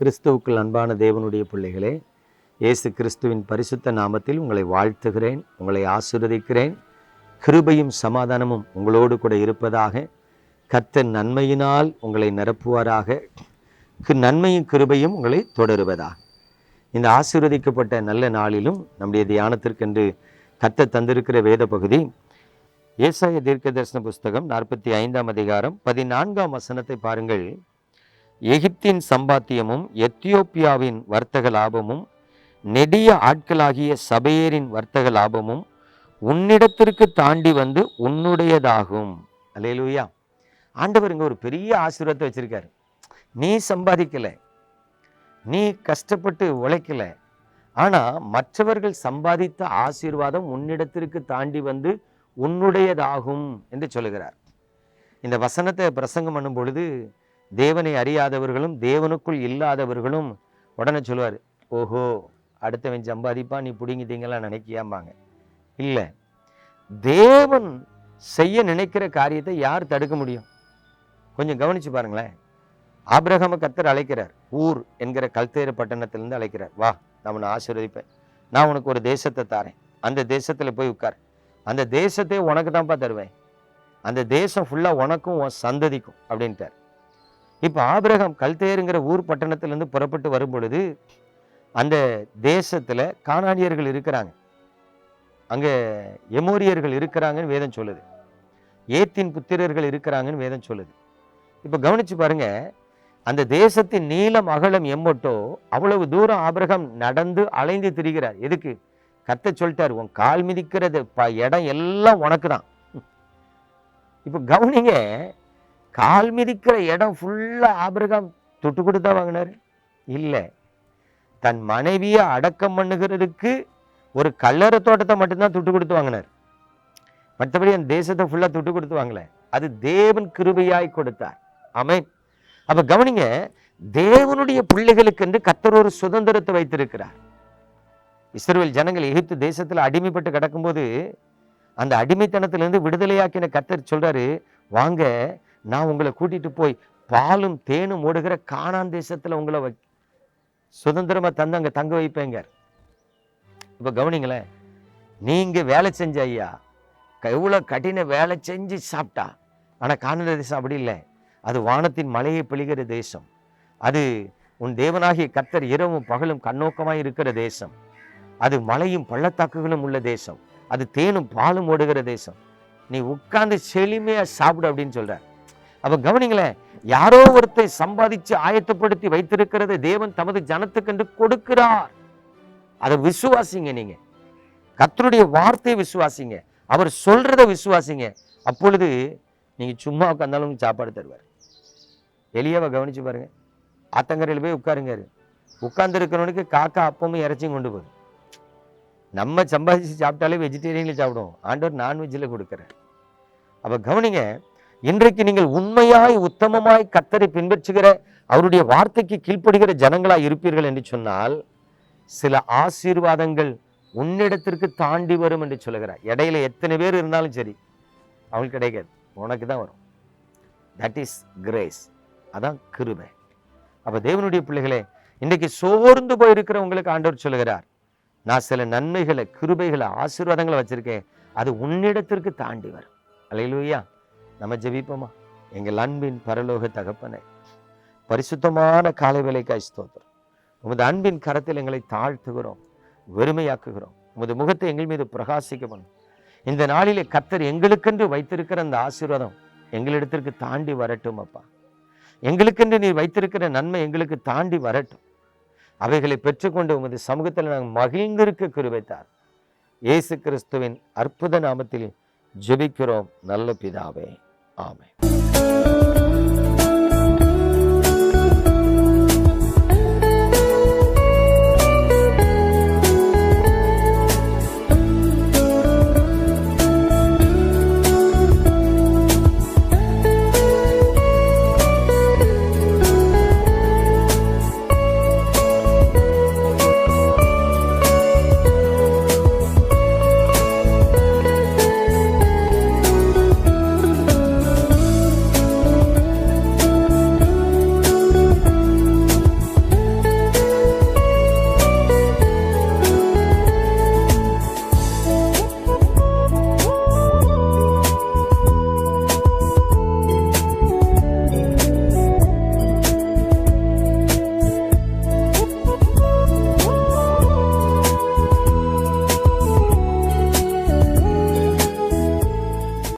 கிறிஸ்துவுக்குள் அன்பான தேவனுடைய பிள்ளைகளே இயேசு கிறிஸ்துவின் பரிசுத்த நாமத்தில் உங்களை வாழ்த்துகிறேன் உங்களை ஆசிர்வதிக்கிறேன். கிருபையும் சமாதானமும் உங்களோடு கூட இருப்பதாக கத்த நன்மையினால் உங்களை நிரப்புவாராக. நன்மையும் கிருபையும் உங்களை தொடருவதாக. இந்த ஆசீர்வதிக்கப்பட்ட நல்ல நாளிலும் நம்முடைய தியானத்திற்கென்று கத்த தந்திருக்கிற வேத பகுதி ஏசாய தீர்க்க தரிசன புஸ்தகம் நாற்பத்தி ஐந்தாம் அதிகாரம் பதினான்காம் வசனத்தை பாருங்கள். எகிப்தின் சம்பாத்தியமும் எத்தியோப்பியாவின் வர்த்தக லாபமும் நெடிய ஆட்களாகிய சபையரின் வர்த்தக லாபமும் உன்னிடத்திற்கு தாண்டி வந்து உன்னுடையதாகும். அலையலூயா ஆண்டவர் இங்கே ஒரு பெரிய ஆசீர்வாதத்தை வச்சுருக்காரு. நீ சம்பாதிக்கலை. நீ கஷ்டப்பட்டு உழைக்கலை. ஆனால் மற்றவர்கள் சம்பாதித்த ஆசீர்வாதம் உன்னிடத்திற்கு தாண்டி வந்து உன்னுடையதாகும் என்று சொல்லுகிறார். இந்த வசனத்தை பிரசங்கம் பண்ணும் பொழுது தேவனை அறியாதவர்களும் தேவனுக்குள் இல்லாதவர்களும் உடனே சொல்லுவார் ஓஹோ அடுத்தவன் சம்பாதிப்பா நீ பிடிங்கிட்டீங்களா? நினைக்கியாம்பாங்க. இல்லை. தேவன் செய்ய நினைக்கிற காரியத்தை யார் தடுக்க முடியும்? கொஞ்சம் கவனிச்சு பாருங்களேன். ஆபிரகாம கத்தர் அழைக்கிறார். ஊர் என்கிற கல்தேறு பட்டணத்திலிருந்து அழைக்கிறார். வா நான் உன்னை ஆசீர்வதிப்பேன். நான் உனக்கு ஒரு தேசத்தை தாரேன். அந்த தேசத்தில் போய் உட்கார். அந்த தேசத்தை உனக்கு தான்ப்பா தருவேன். அந்த தேசம் ஃபுல்லாக உனக்கும் உன் சந்ததிக்கும் அப்படின்ட்டார். இப்போ ஆபிரகாம் கல்தேருங்கிற ஊர் பட்டணத்திலேருந்து புறப்பட்டு வரும்பொழுது அந்த தேசத்தில் காணானியர்கள் இருக்கிறாங்க. அங்கே எமோரியர்கள் இருக்கிறாங்கன்னு வேதம் சொல்லுது. ஏத்தின் புத்திரர்கள் இருக்கிறாங்கன்னு வேதம் சொல்லுது. இப்போ கவனிச்சு பாருங்க அந்த தேசத்தின் நீளம் அகலம் எம்மட்டோ அவ்வளவு தூரம் ஆபிரகம் நடந்து அலைந்து திரிகிறார். எதுக்கு? கத்த சொல்லிட்டார் உன் கால் மிதிக்கிறது ப இடம் எல்லாம் உனக்கு தான் இப்போ கவனிங்க கால் மிதிக்கிற இடம் ஃபுல்லாக ஆபிரகாம் தொட்டு கொடுத்தா வாங்கினார். இல்லை தன் மனைவியை அடக்கம் பண்ணுகிறதுக்கு ஒரு கல்லறை தோட்டத்தை மட்டும்தான் துட்டு கொடுத்து வாங்கினார். மற்றபடி அந்த தேசத்தை ஃபுல்லாக துட்டு கொடுத்து வாங்கல. அது தேவன் கிருபையாய் கொடுத்தார். அமேன் அப்ப கவனிங்க தேவனுடைய பிள்ளைகளுக்கு என்று கத்தர் ஒரு சுதந்திரத்தை வைத்திருக்கிறார். இஸ்ரேல் ஜனங்கள் எகிப்து தேசத்தில் அடிமைப்பட்டு கிடக்கும்போது அந்த அடிமைத்தனத்திலிருந்து விடுதலையாக்கின கத்தர் சொல்றாரு வாங்க நான் உங்களை கூட்டிட்டு போய் பாலும் தேனும் ஓடுகிற காணான் தேசத்துல உங்களை வை சுதந்திரமா தந்து அங்க தங்க வைப்பேங்க. இப்ப கவனிங்களேன் நீங்க வேலை செஞ்ச ஐயா க- கடின வேலை செஞ்சு சாப்பிட்டா. ஆனால் காணல தேசம் அப்படி இல்லை. அது வானத்தின் மலையை பிழிகிற தேசம். அது உன் தேவனாகிய கர்த்தர் இரவும் பகலும் கண்ணோக்கமாய் இருக்கிற தேசம். அது மலையும் பள்ளத்தாக்குகளும் உள்ள தேசம். அது தேனும் பாலும் ஓடுகிற தேசம். நீ உட்கார்ந்து செழுமையா சாப்பிடு அப்படின்னு சொல்றார். அப்ப கவனிங்களேன் யாரோ ஒருத்தர் சம்பாதிச்சு ஆயத்தப்படுத்தி வைத்திருக்கிறது தேவன் தமது ஜனத்துக்கென்று கொடுக்கிறார். அதை விசுவாசிங்க நீங்க. கத்தருடைய வார்த்தையை விசுவாசிங்க. அவர் சொல்றதை விசுவாசிங்க. அப்பொழுது நீங்க சும்மா உட்காந்தாலும் சாப்பாடு தருவார். எளியாவை கவனிச்சு பாருங்க. ஆத்தங்கரையில் போய் உட்காருங்காரு உட்கார்ந்து இருக்கிறவனுக்கு காக்கா அப்பமும் இறைச்சியும் கொண்டு போகுது. நம்ம சம்பாதிச்சு சாப்பிட்டாலே வெஜிடேரியனில் சாப்பிடுவோம். ஆண்டவர் நான்வெஜ்ஜில் கொடுக்குறேன் அப்போ கவனிங்க இன்றைக்கு நீங்கள் உண்மையாய் உத்தமமாய் கத்தரை பின்பற்றுகிற அவருடைய வார்த்தைக்கு கீழ்ப்படுகிற ஜனங்களாய் இருப்பீர்கள் என்று சொன்னால் சில ஆசீர்வாதங்கள் உன்னிடத்திற்கு தாண்டி வரும் என்று சொல்லுகிறார். இடையில எத்தனை பேர் இருந்தாலும் சரி அவங்களுக்கு கிடைக்காது உனக்கு தான் வரும். தட் இஸ் கிரேஸ் அதான் கிருபை. அப்ப தேவனுடைய பிள்ளைகளே இன்றைக்கு சோர்ந்து போயிருக்கிற உங்களுக்கு ஆண்டவர் சொல்லுகிறார் நான் சில நன்மைகளை கிருபைகளை ஆசீர்வாதங்களை வச்சிருக்கேன். அது உன்னிடத்திற்கு தாண்டி வரும். அல்லையிலூயா நம்ம ஜெபிப்போமா? எங்கள் அன்பின் பரலோக தகப்பனை பரிசுத்தமான காலை வேலைக்காய் ஸ்தோத்திரம். உமது அன்பின் கரத்தில் எங்களை தாழ்த்துகிறோம் வெறுமையாக்குகிறோம். உமது முகத்தை எங்கள் மீது பிரகாசிக்க பண்ணும் இந்த நாளிலே கத்தர் எங்களுக்கென்று வைத்திருக்கிற அந்த ஆசீர்வாதம் எங்களிடத்திற்கு தாண்டி வரட்டும் அப்பா. எங்களுக்கென்று நீ வைத்திருக்கிற நன்மை எங்களுக்கு தாண்டி வரட்டும். அவைகளை பெற்றுக்கொண்டு உமது சமூகத்தில் நாங்கள் மகிழ்ந்திருக்க கிருபைத்தார். இயேசு கிறிஸ்துவின் அற்புத நாமத்தில் ஜெபிக்கிறோம் நல்ல பிதாவே. Amen.